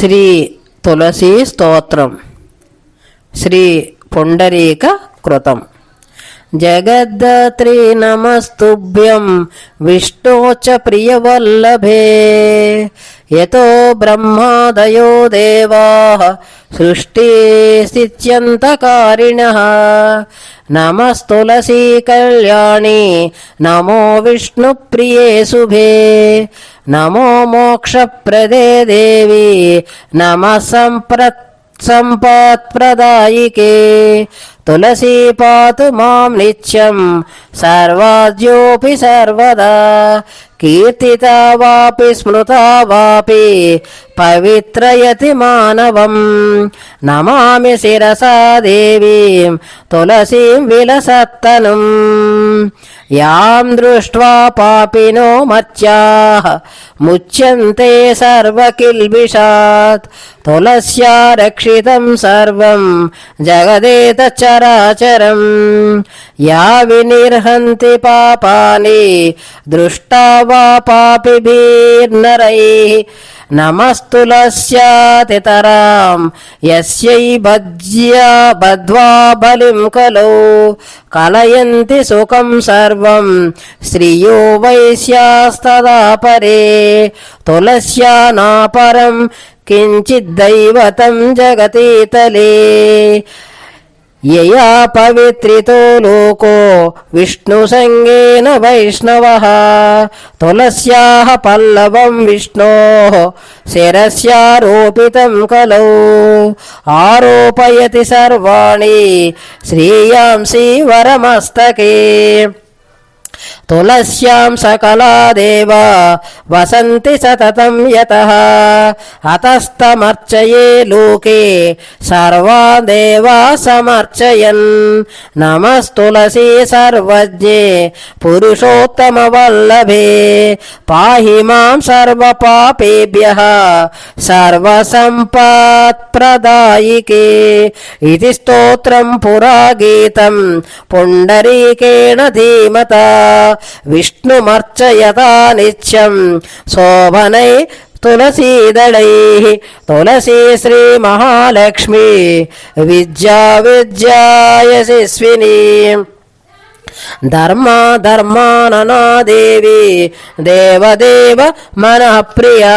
శ్రీ తులసి స్తోత్రం. శ్రీ పుండరీక కృతం. జగద్దత్రి నమస్తుభ్యం. విష్ణోచ ప్రియవల్లభే. యతో బ్రహ్మాదయో దేవా సృష్టిస్థిత్యంతకారిణ నమస్తులసీ కళ్యాణి నమో విష్ణుప్రియే శుభే నమో మోక్షప్రదే దేవి నమ సంప్రత్ సంపాత్ప్రదాయికే तुलसी पातु मां नित्यं सर्वाद्योऽपि सर्वदा कीर्तिता वापि स्मृता वापि पवित्रयति मानवं नमामि शिरसा देवीं तुलसीं विलसत्तनुम् यां दृष्ट्वा पापिनो मत्याः मुच्यन्ते सर्वकिल्बिषात् तुलस्या रक्षितं सर्वं जगदेतचराचरम् చరాచరం యావినిర్హంతి పాపాని దృష్టా వా పాపిభిర్నరై. నమస్తులస్యాతితరాం యస్యై భజ్యా బద్ధ్వా బలిం కలో. కలయంతి సుఖం సర్వం. శ్రియో వైశ్యాస్తదా పరే. తులస్యా నాపరం. కించిద్దైవతం జగతీతలే. యయా పవిత్రితో లోకో విష్ణుసంగేన వైష్ణవ. తులస్యా పల్లవం విష్ణో. శిరస్యారోపితం కలౌ. ఆరోపయతి సర్వాణి. శ్రీయాంసి వరమస్తకే. तुलस्यां सकला देवा वसन्ति सततं यतः अतस्तमर्चये लोके सर्वा देवा समर्चयन् नमस्तुलसी सर्वज्ञे पुरुषोत्तमवल्लभे पाहि मां सर्वपापेभ्यः सर्वसम्पत्प्रदायिके इति स्तोत्रं पुरा गीतं पुण्डरीकेण धीमता విష్ణుమర్చయతా నిత్యం శోభనై తులసీదళై తులసీ శ్రీ మహాలక్ష్మి విద్యా విద్యాయ శిస్విని ధర్మ ధర్మాననాదేవి దేవదేవ మనఃప్రియా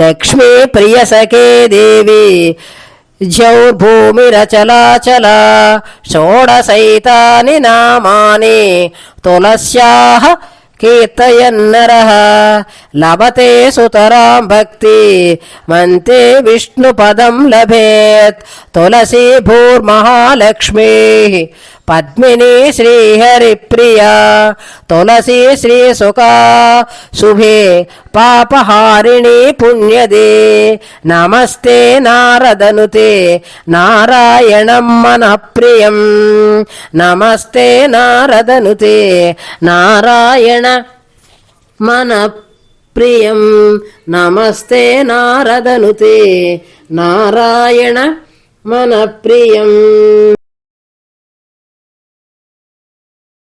లక్ష్మీ ప్రియ సఖే దేవి జౌర్భూమిరచలాచలా షోడశైతాని నామాని తులస్యాః కీర్తయన్నరः. లభతే సుతరాం భక్తి మంతే విష్ణుపదం లభేత్. తులసీ భూర్మహాలక్ష్మీ పద్మిని శ్రీహరిప్రియా. తులసీ శ్రీసుకా శుభే పాపహారిణి పుణ్యదే. నమస్తే నారదనుతే నారాయణం మన ప్రియం. నమస్తే నారదనుతే నారాయణ మన ప్రియం. నమస్తే నారదనుతే నారాయణ మన ప్రియం.